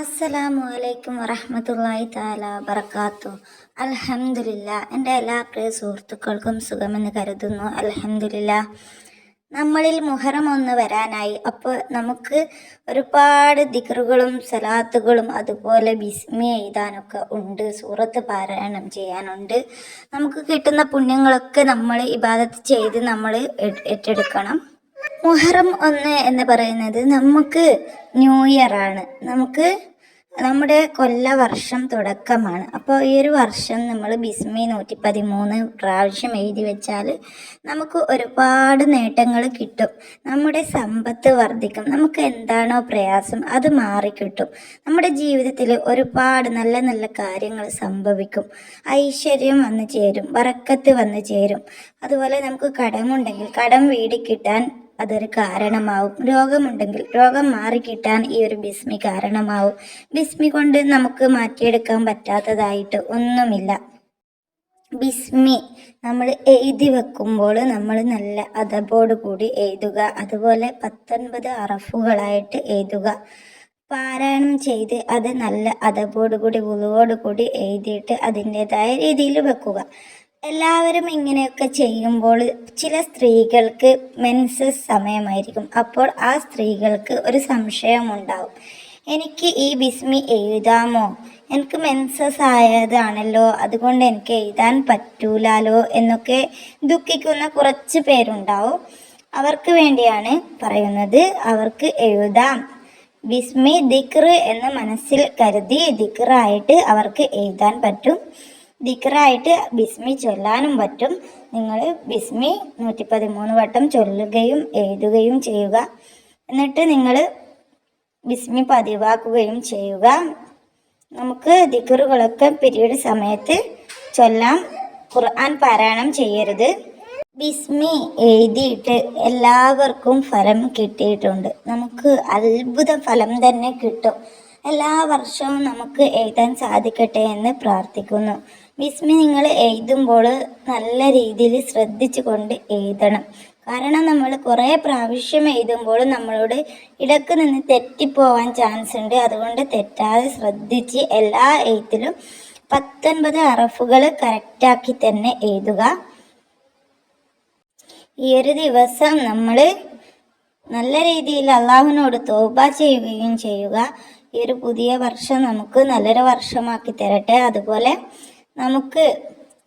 അസ്സലാമു അലൈക്കും വറഹമത്തല്ലായി താല വറക്കാത്തു അലഹമില്ല എന്റെ എല്ലാ പ്രിയ സുഹൃത്തുക്കൾക്കും സുഖമെന്ന് കരുതുന്നു. അലഹമില്ല നമ്മളിൽ മുഹറം ഒന്ന് വരാനായി. അപ്പോൾ നമുക്ക് ഒരുപാട് ദിക്റുകളും സലാത്തുകളും അതുപോലെ ബിസ്മി എഴുതാനൊക്കെ ഉണ്ട്. സൂറത്ത് പാരായണം ചെയ്യാനുണ്ട്. നമുക്ക് കിട്ടുന്ന പുണ്യങ്ങളൊക്കെ നമ്മൾ ഇബാദത്ത് ചെയ്ത് നമ്മൾ ഏറ്റെടുക്കണം. മുഹറം ഒന്ന് എന്ന് പറയുന്നത് നമുക്ക് ന്യൂ ഇയർ ആണ്. നമുക്ക് നമ്മുടെ കൊല്ലവർഷം തുടക്കമാണ്. അപ്പോൾ ഈ ഒരു വർഷം നമ്മൾ ബിസ്മി നൂറ്റി പതിമൂന്ന് പ്രാവശ്യം എഴുതി വെച്ചാൽ നമുക്ക് ഒരുപാട് നേട്ടങ്ങൾ കിട്ടും. നമ്മുടെ സമ്പത്ത് വർദ്ധിക്കും. നമുക്ക് എന്താണോ പ്രയാസം അത് മാറിക്കിട്ടും. നമ്മുടെ ജീവിതത്തിൽ ഒരുപാട് നല്ല നല്ല കാര്യങ്ങൾ സംഭവിക്കും. ഐശ്വര്യം വന്നു ചേരും. വറക്കത്ത് വന്നു ചേരും. അതുപോലെ നമുക്ക് കടമുണ്ടെങ്കിൽ കടം വീടി കിട്ടാൻ അതൊരു കാരണമാവും. രോഗമുണ്ടെങ്കിൽ രോഗം മാറിക്കിട്ടാൻ ഈ ഒരു ബിസ്മി കാരണമാവും. ബിസ്മി കൊണ്ട് നമുക്ക് മാറ്റിയെടുക്കാൻ പറ്റാത്തതായിട്ട് ഒന്നുമില്ല. ബിസ്മി നമ്മൾ എഴുതി വെക്കുമ്പോൾ നമ്മൾ നല്ല അതബോട് കൂടി എഴുതുക. അതുപോലെ പത്തൊൻപത് അറഫുകളായിട്ട് എഴുതുക. പാരായണം ചെയ്ത് അത് നല്ല അതബോട് കൂടി ഉളുവോട് കൂടി എഴുതിയിട്ട് അതിന്റെതായ രീതിയിൽ വെക്കുക. എല്ലാവരും ഇങ്ങനെയൊക്കെ ചെയ്യുമ്പോൾ ചില സ്ത്രീകൾക്ക് മെൻസസ് സമയമായിരിക്കും. അപ്പോൾ ആ സ്ത്രീകൾക്ക് ഒരു സംശയമുണ്ടാവും. എനിക്ക് ഈ ബിസ്മി എഴുതാമോ? എനിക്ക് മെൻസസ് ആയതാണല്ലോ. അതുകൊണ്ട് എനിക്ക് എഴുതാൻ പറ്റൂലാലോ എന്നൊക്കെ ദുഃഖിക്കുന്ന കുറച്ച് പേരുണ്ടാവും. അവർക്ക് വേണ്ടിയാണ് പറയുന്നത്. അവർക്ക് എഴുതാം. ബിസ്മി ദിക്ർ എന്ന് മനസ്സിൽ കരുതി ദിക്റായിട്ട് അവർക്ക് എഴുതാൻ പറ്റും. ദിക്റായിട്ട് ബിസ്മി ചൊല്ലാനും പറ്റും. നിങ്ങൾ ബിസ്മി നൂറ്റി പതിമൂന്ന് വട്ടം ചൊല്ലുകയും എഴുതുകയും ചെയ്യുക. എന്നിട്ട് നിങ്ങൾ ബിസ്മി പതിവാക്കുകയും ചെയ്യുക. നമുക്ക് ദിക്കറുകളൊക്കെ പിരീഡ് സമയത്ത് ചൊല്ലാം ഖുർആൻ പാരായണം ചെയ്യരുത്. ബിസ്മി എഴുതിയിട്ട് എല്ലാവർക്കും ഫലം കിട്ടിയിട്ടുണ്ട്. നമുക്ക് അത്ഭുത ഫലം തന്നെ കിട്ടും. എല്ലാ വർഷവും നമുക്ക് എഴുതാൻ സാധിക്കട്ടെ എന്ന് പ്രാർത്ഥിക്കുന്നു. ബിസ്മി നിങ്ങൾ എഴുതുമ്പോൾ നല്ല രീതിയിൽ ശ്രദ്ധിച്ചു കൊണ്ട് എഴുതണം. കാരണം നമ്മൾ കുറേ പ്രാവശ്യം എഴുതുമ്പോൾ നമ്മളോട് ഇടയ്ക്ക് നിന്ന് തെറ്റിപ്പോവാൻ ചാൻസ് ഉണ്ട്. അതുകൊണ്ട് തെറ്റാതെ ശ്രദ്ധിച്ച് എല്ലാ എഴുത്തിലും പത്തൊൻപത് അറഫുകൾ കറക്റ്റാക്കി തന്നെ എഴുതുക. ഈ ഒരു ദിവസം നമ്മൾ നല്ല രീതിയിൽ അള്ളാഹുവിനോട് തോബ ചെയ്യുകയും ചെയ്യുക. ഈ ഒരു പുതിയ വർഷം നമുക്ക് നല്ലൊരു വർഷമാക്കി തരട്ടെ. അതുപോലെ നമുക്ക്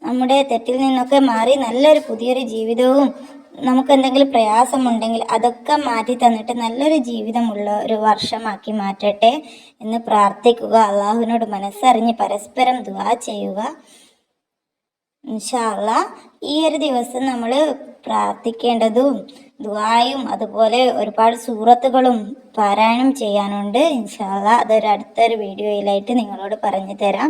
നമ്മുടെ തെറ്റിൽ നിന്നൊക്കെ മാറി നല്ലൊരു പുതിയൊരു ജീവിതവും നമുക്ക് എന്തെങ്കിലും പ്രയാസമുണ്ടെങ്കിൽ അതൊക്കെ മാറ്റി തന്നിട്ട് നല്ലൊരു ജീവിതമുള്ള ഒരു വർഷമാക്കി മാറ്റട്ടെ എന്ന് പ്രാർത്ഥിക്കുക. അള്ളാഹുവിനോട് മനസ്സറിഞ്ഞ് പരസ്പരം ദുവാ ചെയ്യുക. ഇൻഷാല്ല ഈ ഒരു ദിവസം നമ്മൾ പ്രാർത്ഥിക്കേണ്ടതും ദുവായും അതുപോലെ ഒരുപാട് സൂറത്തുകളും പാരായണം ചെയ്യാനുണ്ട്. ഇൻഷാല്ല അതൊരു അടുത്തൊരു വീഡിയോയിലായിട്ട് നിങ്ങളോട് പറഞ്ഞു തരാം.